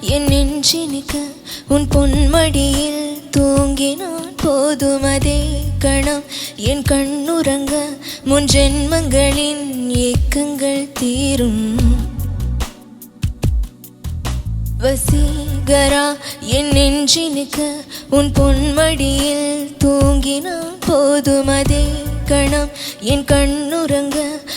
என் நெஞ்சினுக்கு உன் பொன்மடியில் தூங்கினான். போதும் அதே கணம் என் கண்ணுறங்க. முன் ஜென்மங்களின் ஏக்கங்கள் தீரும். வசீகரா? என் நெஞ்சினுக்கு உன் பொன்மடியில் தூங்கினான். போதும் அதே கணம் என் கண்ணுறங்க.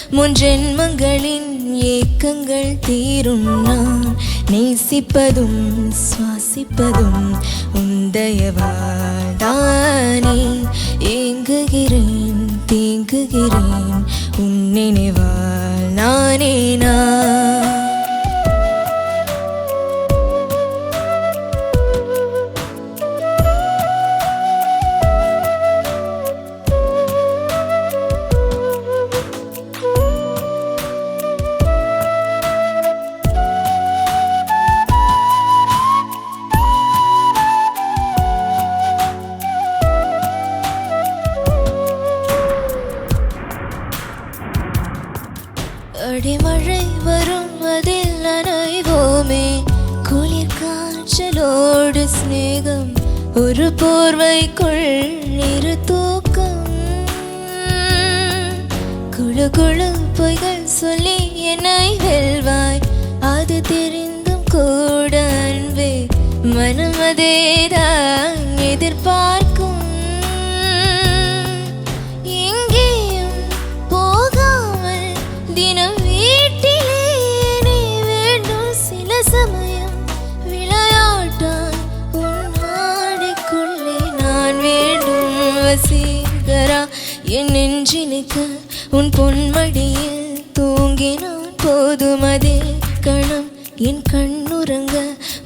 முன் ஜென்மங்களின் ஏக்கங்கள் தீரும். நான் நேசிப்பதும் சுவாசிப்பதும் உந்தயவாதானே ஏங்குகிறேன் தேங்குகிறேன் உன் நினைவால் நானே நான். സ്നേഹമേ കുളിർ കാഴ്ചലോട് സ്നേഹം ഒരു പോർവൈക്കുള്ളിരു തൂക്കം കുളു കുളു പൊയ്കൾ சொல்லி என்னை வெல்வாய் அது தெரிந்தும் கூட அன்பே மனம் எதிர்பார்க்க என் நெஞ்சினுக்கு உன் பொன்மடியில் தூங்கினான் போதுமதே கணம். என் கண்ணுறங்க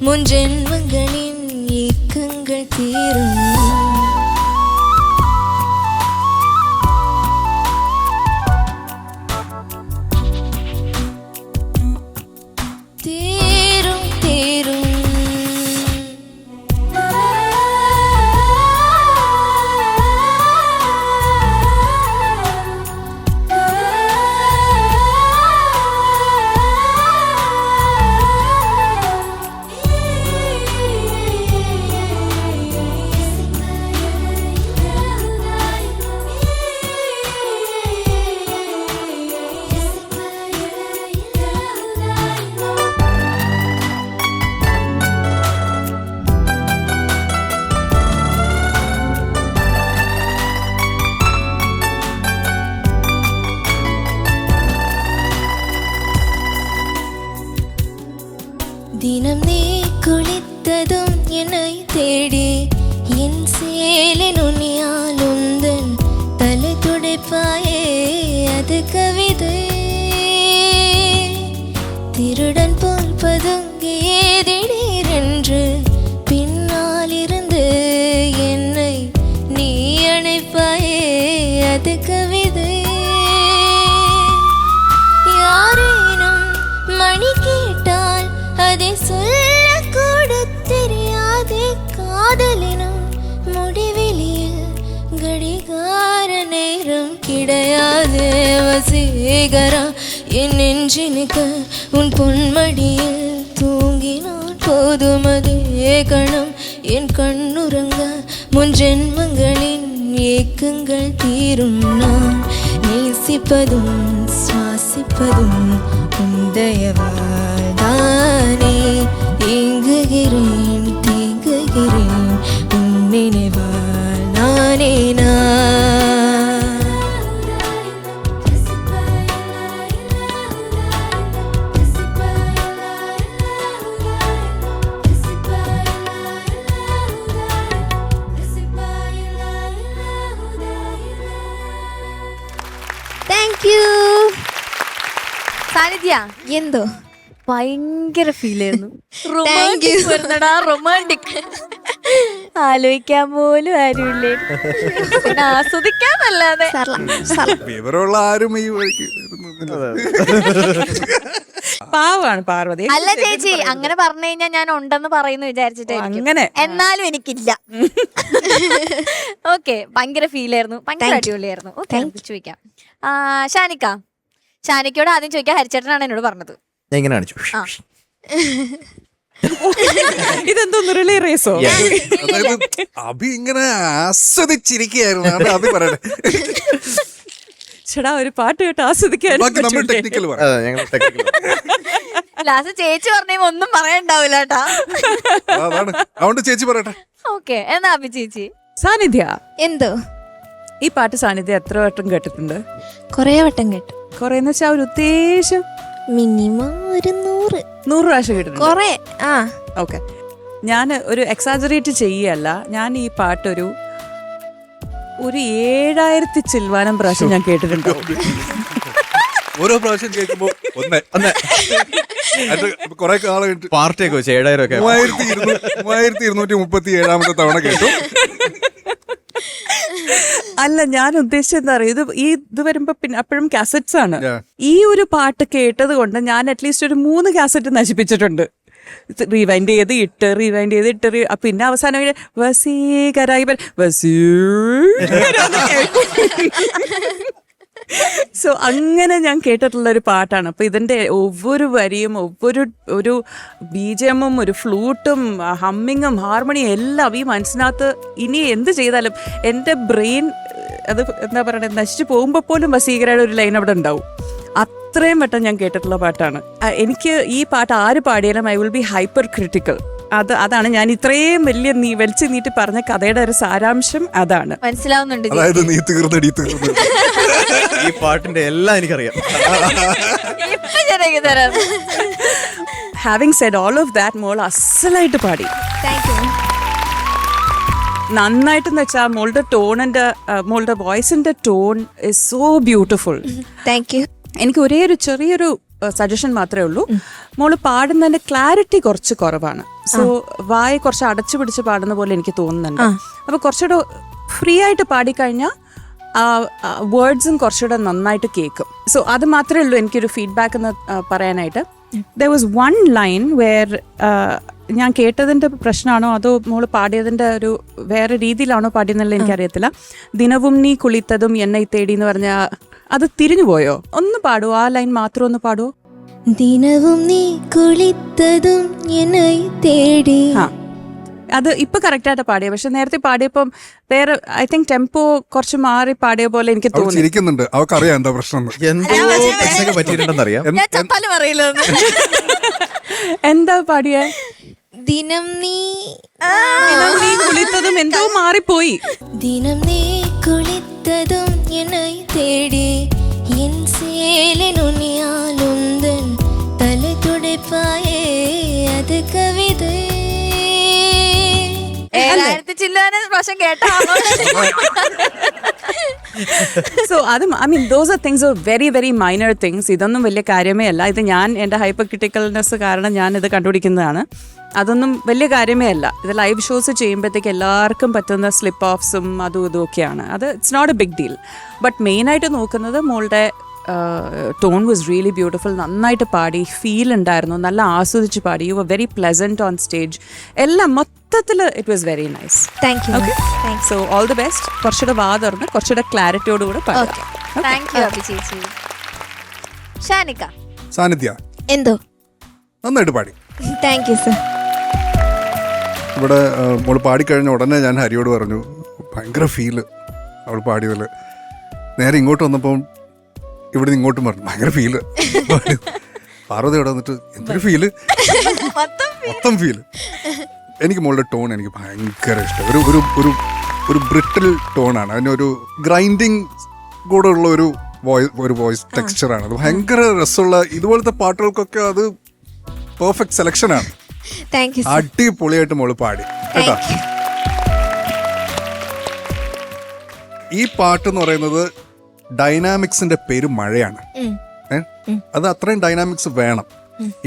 முன் ஜென்மங்களின் ஏக்கங்கள் தீரும். தேடி என் சேலின் உன்னியால் உந்தன் தலை துடைப்பாயே அது கவிதை. திருடன் போல் பதுங்கியே திடீரென்று பின்னால் இருந்து என்னை நீ அணைப்பாயே அது கவிதை நேரம் கிடையாது வசீகரா என் நெஞ்சினுக்கு உன் பொன்மடியில் தூங்கினால் போதும் அதே கணம். என் கண்ணுறங்க முன் ஜென்மங்களின் ஏக்கங்கள் தீரும் நான். நேசிப்பதும் சுவாசிப்பதும் உந்தயவால் தானே. ஏங்குகிறேன் தேங்குகிறேன் உன் நினைவால் நானே நான். എന്തോ? ഭയങ്കര ഫീൽ ആയിരുന്നു. Romantic you. റൊമാന്റിക് ആലോചിക്കാൻ പോലും ആരുമില്ലേ? പിന്നെ ആസ്വദിക്കാന്നല്ലാതെ. വിവരമുള്ള ആരും ഈ വഴിക്ക് പാവാണ് പാർവതി. അല്ല ചേച്ചി അങ്ങനെ പറഞ്ഞു കഴിഞ്ഞാൽ ഞാൻ ഉണ്ടെന്ന് പറയുന്നു വിചാരിച്ചിട്ട് അങ്ങനെ. എന്നാലും എനിക്കില്ല. ഓക്കെ ഭയങ്കര ഫീൽ ആയിരുന്നു. ഭയങ്കര അടിപൊളിയായിരുന്നു. ചോദിക്കാം. ഷാനിക്ക. ഷാനിക്കയോട് ആദ്യം ചോദിക്കാൻ ഹരിച്ചേട്ടനാണ് എന്നോട് പറഞ്ഞത്. ഞാൻ ഇങ്ങനെ കാണിച്ചു. ആ. ഇതെന്തോന്ന് റിലേ റേസോ? അതായത് അഭി ഇങ്ങനെ ആസ്വദിച്ചിരിക്കുകയായിരുന്നു. അത് അഭി പറയുന്നത് ചേടാ ഒരു പാട്ട് കേട്ട് ആസ്വദിക്കാൻ ബാക്കി നമ്മൾ പറ്റൂലേ? ടെക്നിക്കൽ പറയാം അതെ ഞങ്ങൾ technical. ലാസ്റ്റ് ചേച്ചി പറഞ്ഞ ഒന്നും പറയണ്ടാവില്ല കേട്ടാ. അതാണ്. അതുകൊണ്ട് ചേച്ചി പറയട്ടെ. ഓക്കെ എന്നാ അഭി ചേച്ചി? സാന്നിധ്യ എന്തോ? ഈ പാട്ട് സാന്നിധ്യ എത്ര വട്ടം കേട്ടിട്ടുണ്ട്? കൊറേ വട്ടം കേട്ടു. കൊറേ എന്ന് വെച്ചാൽ ഒരു ഉദ്ദേശം മിനിമം ഒരു നൂറ്. നൂറ് പ്രാവശ്യം കിട്ടും കൊറേ. ആ. ഓക്കെ. ഞാൻ ഒരു എക്സാജറേറ്റ് ചെയ്യല്ല. ഞാൻ ഈ പാട്ടൊരു ഒരു ഏഴായിരത്തി ചിൽവാനം പ്രാവശ്യം ഞാൻ കേട്ടിട്ടുണ്ടാവും ഓരോ പ്രാവശ്യം കേൾക്കുമ്പോ ഒന്ന് ഒന്ന്. കുറെ കാലം കഴിഞ്ഞിട്ട് പാർട്ടിയൊക്കെ വെച്ച് ഏഴായിരം ഒക്കെ മൂവായിരത്തി ഇരുന്നൂറ്റി മുപ്പത്തി ഏഴാമത്തെ തവണ കേട്ടു. അല്ല ഞാൻ ഉദ്ദേശിച്ചത് എന്താ പറയുക ഇത് ഈ ഇത് വരുമ്പോ പിന്നെ അപ്പോഴും കാസറ്റ്സ് ആണ്. ഈ ഒരു പാട്ട് കേട്ടത് കൊണ്ട് ഞാൻ അറ്റ്ലീസ്റ്റ് ഒരു മൂന്ന് കാസറ്റ് നശിപ്പിച്ചിട്ടുണ്ട്. റീവൈൻഡ് ചെയ്ത് ഇട്ട് റീവൈൻഡ് ചെയ്ത് ഇട്ട് പിന്നെ അവസാനം വസീകരായി വരും. സോ അങ്ങനെ ഞാൻ കേട്ടിട്ടുള്ള ഒരു പാട്ടാണ്. അപ്പൊ ഇതിന്റെ ഒവ്വൊരു വരിയും ഒവ്വൊരു ഒരു ബീജമും ഒരു ഫ്ലൂട്ടും ഹമ്മിങ്ങും ഹാർമണിയും എല്ലാം ഈ മനസ്സിനകത്ത് ഇനി എന്ത് ചെയ്താലും എന്റെ ബ്രെയിൻ അത് എന്താ പറയണത് നശിച്ചു പോകുമ്പോൾ പോലും വസീകരയുടെ ഒരു ലൈൻ അവിടെ ഉണ്ടാവും. അത്രയും വട്ടം ഞാൻ കേട്ടിട്ടുള്ള പാട്ടാണ്. എനിക്ക് ഈ പാട്ട് ആര് പാടിയാലും I will be hyper critical. അത് അതാണ് ഞാൻ ഇത്രയും വലിയ നീ വലിച്ചു നീട്ടി പറഞ്ഞ കഥയുടെ ഒരു സാരാംശം അതാണ്. മനസ്സിലാവുന്നുണ്ട്. അതായത് നീ തീർന്നടി തീർന്നു. ഈ പാട്ടിന്റെ എല്ലാം എനിക്കറിയാം. ഇപ്പൊ തരാം. Having said all of that മോൾ അസലായിട്ട് പാടി. താങ്ക് യു നന്നായിട്ടെന്ന് വെച്ചാൽ മോളുടെ ടോണിന്റെ മോളുടെ വോയിസിന്റെ tone is so beautiful thank you എനിക്ക് ഒരേ ഒരു ചെറിയൊരു സജഷൻ മാത്രമേ ഉള്ളൂ. മോൾ പാടുന്നതിന്റെ ക്ലാരിറ്റി കുറച്ച് കുറവാണ്. സോ വായ കുറച്ച് അടച്ചു പിടിച്ച് പാടുന്ന പോലെ എനിക്ക് തോന്നുന്നുണ്ട്. അപ്പൊ കുറച്ചുകൂടെ ഫ്രീ ആയിട്ട് പാടിക്കഴിഞ്ഞാൽ വേർഡ്സും കുറച്ചുകൂടെ നന്നായിട്ട് കേൾക്കും. സോ അത് മാത്രമേ ഉള്ളൂ എനിക്കൊരു ഫീഡ്ബാക്ക് എന്ന് പറയാനായിട്ട്. There was one line where ഞാൻ കേട്ടതിന്റെ പ്രശ്നമാണോ അതോ മോൾ പാടിയതിന്റെ ഒരു വേറെ രീതിയിലാണോ പാടിയെന്നുള്ള എനിക്കറിയത്തില്ല. ദിനവും നീ കുളിത്തതും എന്നെ തേടി എന്ന് പറഞ്ഞ അത് തിരിഞ്ഞുപോയോ ഒന്ന് പാടുവോ ആ ലൈൻ മാത്രം ഒന്ന് പാടുവോ ദിനവും നീ കുളിത്തതും എന്നെ തേടി. ആ അത് ഇപ്പൊ കറക്റ്റ് ആയിട്ട് പാടിയ? പക്ഷെ നേരത്തെ പാടിയപ്പം വേറെ ഐ തിങ്ക് ടെമ്പോ കുറച്ച് മാറി പാടിയ പോലെ എനിക്ക് അവൾ തോന്നി. ചിരിക്കുന്നുണ്ട്. അവക്കറിയാം എന്താ പ്രശ്നം. എന്തോ പ്രശ്നമൊക്കെ ഞാൻ ചപ്പാലും എന്താ പാടിയ? ദിനം നീ ദിനം നീ കുളിത്തതും എന്തോ മാറിപ്പോയി. ദിനം നീ കുളിത്തതും തേടി. എൻ സേലനുണിയാലുന്തൻ തല അത് കവിത. പ്രാവശ്യം കേട്ടോ. സോ അത് I mean those are things very very minor things ഇതൊന്നും വലിയ കാര്യമേ അല്ല. ഇത് ഞാൻ എന്റെ ഹൈപ്പർ ക്രിട്ടിക്കൽനെസ് കാരണം ഞാൻ ഇത് കണ്ടുപിടിക്കുന്നതാണ്. അതൊന്നും വലിയ കാര്യമേ അല്ല. ഇത് ലൈവ് ഷോസ് ചെയ്യുമ്പോഴത്തേക്ക് എല്ലാവർക്കും പറ്റുന്ന സ്ലിപ്പ് ഓഫ്സും അതും ഇതും ഒക്കെയാണ്. അത് it's not a big deal but മെയിനായിട്ട് നോക്കുന്നത് മോളുടെ ടോൺ വാസ് റിയലി ബ്യൂട്ടിഫുൾ നന്നായിട്ട് പാടി ഫീൽ ഉണ്ടായിരുന്നു. നല്ല ആസ്വദിച്ച് പാടി. You very pleasant on stage എല്ലാം മൊത്തത്തിൽ it was very nice thank you okay so all the best കുറച്ചുകൂടെ വാ തുറന്ന് കുറച്ചുകൂടെ ക്ലാരിറ്റിയോട് കൂടെ പാടാം താങ്ക് യു അഭി ചേച്ചി ഷാനിക്ക. സാന്നിധ്യ എന്തോ? നന്നായിട്ട് പാടി. താങ്ക് യു സർ ഇവിടെ മോൾ മോൾ പാടിക്കഴിഞ്ഞ ഉടനെ ഞാൻ ഹരിയോട് പറഞ്ഞു ഭയങ്കര ഫീൽ അവൾ പാടിയതിൽ നേരെ ഇങ്ങോട്ട് വന്നപ്പം ഇവിടെ നിന്ന് ഇങ്ങോട്ടും പറഞ്ഞു ഭയങ്കര ഫീൽ പാർവതി ഇവിടെ വന്നിട്ട് എന്തൊരു ഫീൽ മൊത്തം ഫീൽ എനിക്ക് മോളുടെ ടോൺ എനിക്ക് ഭയങ്കര ഇഷ്ടം. ഒരു ഒരു ഒരു ഒരു ബ്രിട്ടിൽ ടോണാണ് അതിനൊരു ഗ്രൈൻഡിങ് കൂടെ ഉള്ള ഒരു വോയിസ് ഒരു വോയിസ് ടെക്സ്ചറാണ് അത് ഭയങ്കര രസമുള്ള ഇതുപോലത്തെ പാട്ടുകൾക്കൊക്കെ അത് പെർഫെക്റ്റ് സെലക്ഷനാണ് അടിപൊളിയായിട്ട് മോൾ പാടി. കേട്ടോ? ഈ പാട്ട് എന്ന് പറയുന്നത് ഡൈനാമിക്സിന്റെ പേര് മഴയാണ്? അത് അത്രയും ഡൈനാമിക്സ് വേണം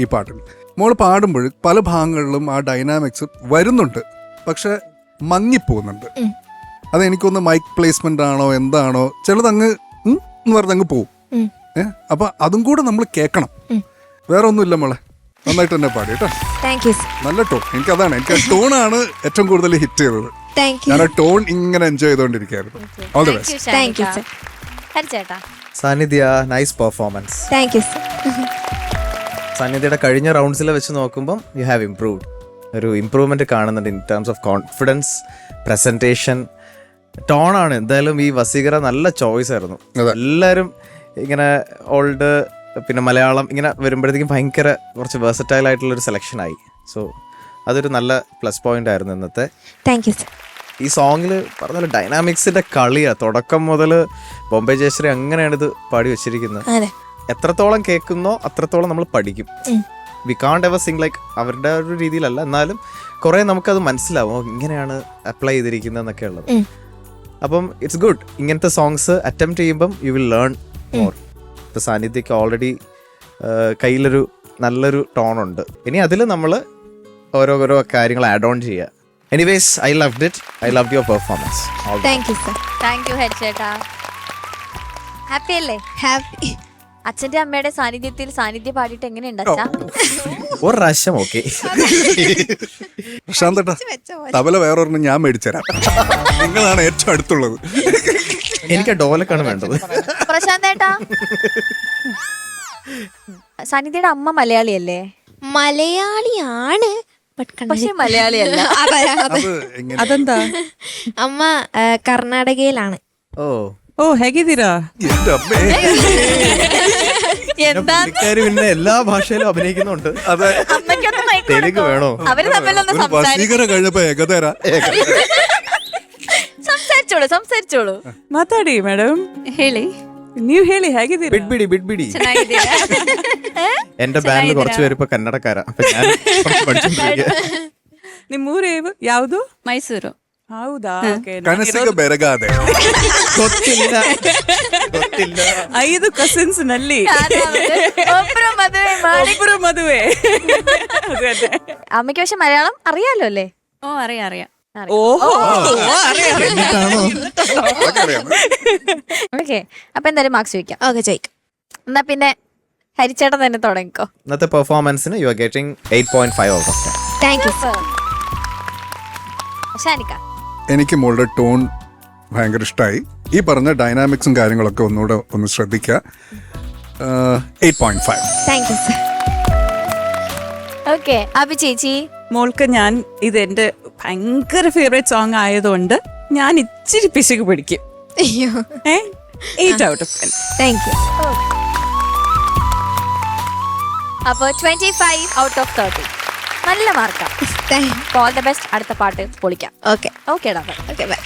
ഈ പാട്ടിൽ മോൾ പാടുമ്പോൾ പല ഭാഗങ്ങളിലും ആ ഡൈനാമിക്സ് വരുന്നുണ്ട്. പക്ഷെ മങ്ങിപ്പോകുന്നുണ്ട്. അത് എനിക്കൊന്ന് മൈക്ക് പ്ലേസ്മെന്റ് ആണോ എന്താണോ ചിലതങ്ങ് അങ്ങ് എന്ന് പറഞ്ഞ അങ്ങ് പോവും. ഏഹ് അപ്പൊ അതും കൂടെ നമ്മൾ കേൾക്കണം. വേറെ ഒന്നുമില്ല മോളെ. നന്നായിട്ട് തന്നെ പാടി കേട്ടോ. നല്ല ടോൺ എനിക്ക് അതാണ് എനിക്ക് ടോണാണ് ഏറ്റവും കൂടുതൽ ഹിറ്റ് ചെയ്തത്. ഞാൻ ആ ടോൺ ഇങ്ങനെ enjoy ചെയ്തോണ്ടിരിക്കായിരുന്നു all the best Sannidhya nice performance thank you sir സാന്നിധ്യയുടെ കഴിഞ്ഞ റൗണ്ട്സിൽ വെച്ച് നോക്കുമ്പം യു ഹാവ് ഇംപ്രൂവ്ഡ് ഒരു ഇംപ്രൂവ്മെന്റ് കാണുന്നുണ്ട് in terms of confidence presentation ടോണാണ് എന്തായാലും ഈ വസീകര നല്ല ചോയ്സ് ആയിരുന്നു. എല്ലാവരും ഇങ്ങനെ ഓൾഡ് പിന്നെ മലയാളം ഇങ്ങനെ വരുമ്പോഴത്തേക്കും ഭയങ്കര കുറച്ച് വേഴ്സറ്റൈൽ ആയിട്ടുള്ള ഒരു സെലക്ഷൻ ആയി. സോ അതൊരു നല്ല പ്ലസ് പോയിന്റ് ആയിരുന്നു ഇന്നത്തെ. താങ്ക് യു സർ ഈ സോങ്ങിൽ പറഞ്ഞ ഡൈനാമിക്സിന്റെ കളിയാ. തുടക്കം മുതൽ ബോംബെ ജയശ്രീ അങ്ങനെയാണ് ഇത് പാടി വെച്ചിരിക്കുന്നത്. എത്രത്തോളം കേൾക്കുന്നോ അത്രത്തോളം നമ്മൾ പഠിക്കും. വി കാണ്ട് എവർ സിംഗ് ലൈക്ക് അവരുടെ ഒരു രീതിയിലല്ല. എന്നാലും കുറെ നമുക്കത് മനസ്സിലാവും. ഇങ്ങനെയാണ് അപ്ലൈ ചെയ്തിരിക്കുന്നത് എന്നൊക്കെ ഉള്ളത്. അപ്പം ഇറ്റ്സ് ഗുഡ് ഇങ്ങനത്തെ സോങ്സ് അറ്റംപ്റ്റ് ചെയ്യുമ്പം യു വിൽ ലേൺ മോർ ഇപ്പം സാന്നിധ്യക്ക് ഓൾറെഡി കയ്യിലൊരു നല്ലൊരു ടോൺ ഉണ്ട്. ഇനി അതിൽ നമ്മൾ ഓരോരോ കാര്യങ്ങൾ ആഡ് ഓൺ ചെയ്യുക anyways I love it I love your performance thank you sir thank you happy അല്ലേ? ഹാപ്പി അച്ഛന്റെ അമ്മയുടെ സാന്നിധ്യത്തിൽ സാന്നിധ്യം പാടിയിട്ട് എങ്ങനെയുണ്ട് അച്ഛാ? ഒരു പ്രാവശ്യം ഓക്കെ പ്രശാന്തേട്ടാ തബല വേറൊരെണ്ണം ഞാൻ മേടിച്ചുതരാം. നിങ്ങളാണ് ഏറ്റവും അടുത്തുള്ളത്. എനിക്ക് ആ ഡോലക്കാണ് വേണ്ടത്. പ്രശാന്തേട്ടാ സാന്നിധ്യയുടെ അമ്മ മലയാളിയല്ലേ? മലയാളിയാണ് but കണ്ണട- പക്ഷെ മലയാളിയല്ല. അതെ, അതെ. അതെന്താ? അമ്മ കർണാടകയിലാണ്. ഓ. ഓ ഹെഗിതിരാ. എന്റെ അമ്മേ. എന്താ പുള്ളിക്കാരി പിന്നെ എല്ലാ ഭാഷയിലും അഭിനയിക്കുന്നുണ്ട് അതെ അമ്മയ്ക്കൊന്ന് mic തെലുങ്ക് കൊടുക്കോ? വേണോ? അവര് തമ്മിലൊന്ന് ഒരു സംസാരിക്കും വസീകര കഴിഞ്ഞപ്പോ ഏകതര സംസാരിച്ചോളൂ സംസാരിച്ചോളൂ ಮಾತಾಡಿ ಮೇಡಮ್ ಹೇಳಿ ನೀವು ಹೇಳಿ ಹೇಗಿದ್ದೀರಾ ബിഡ്ബിടി ബിഡ്ബിടി ಚೆನ್ನಾಗಿದ್ದೀರಾ എന്റെ ബാൻഡിൽ കുറച്ച് പേര് ഇപ്പൊ കന്നഡക്കാരാ അപ്പൊ ഞാൻ കുറച്ച് പഠിച്ചോണ്ടിരിക്കുക ನಿಮ್ಮ ಊರು ಯಾವುದು ಮೈಸೂರು ಹೌದಾ Okay, കനസിക ബെരകാതെ ಗೊತ್ತಿಲ್ಲ ಗೊತ್ತಿಲ್ಲ ಐದು ಕಸಿನ್ಸ್ ನಲ್ಲಿ ഒപ്പരം മധുവേ മാടി ಒಬ್ಬರು ಮದುವೆ ಅದೇ, ಅದೇ. അമ്മയ്ക്ക് പക്ഷെ മലയാളം അറിയാലോ അല്ലേ ಓ ಅರಿಯ ಅರಿಯ ಓಹೋ അതൊക്കെ അറിയാം ഓക്കെ അപ്പൊ എന്തായാലും മാർക്സ് ചോദിക്കാം ഓക്കെ ചോദിക്കാം എന്നാ പിന്നെ ഹരിച്ചേട്ടൻ തന്നെ തുടങ്ങിക്കോ ഇന്നത്തെ പെർഫോമൻസിന് you are getting eight point five out of ten thank you sir ഷാനിക്ക എനിക്ക് മോളുടെ ടോൺ ഭയങ്കര ഇഷ്ടമായി ഈ പറഞ്ഞ ഡൈനാമിക്സും കാര്യങ്ങളൊക്കെ ഒന്നുകൂടെ ഒന്ന് ശ്രദ്ധിക്കുക eight point five thank you sir okay Abhi ചേച്ചി. മോൾക്ക് ഞാൻ ഇത് എന്റെ ഭയങ്കര ഫേവറേറ്റ് സോങ് ആയതുകൊണ്ട് ഞാൻ ഇച്ചിരി പിശുക്ക് പിടിക്കും. അയ്യോ. ഏ? Eight out of ten thank you അപ്പോൾ twenty five out of thirty നല്ല മാർക്കാണ് താങ്ക് ഓൾ ദ ബെസ്റ്റ് അടുത്ത പാട്ട് പൊളിക്കാം. ഓക്കെ ഓക്കെ ഓക്കേടാ ഓക്കെ ബൈ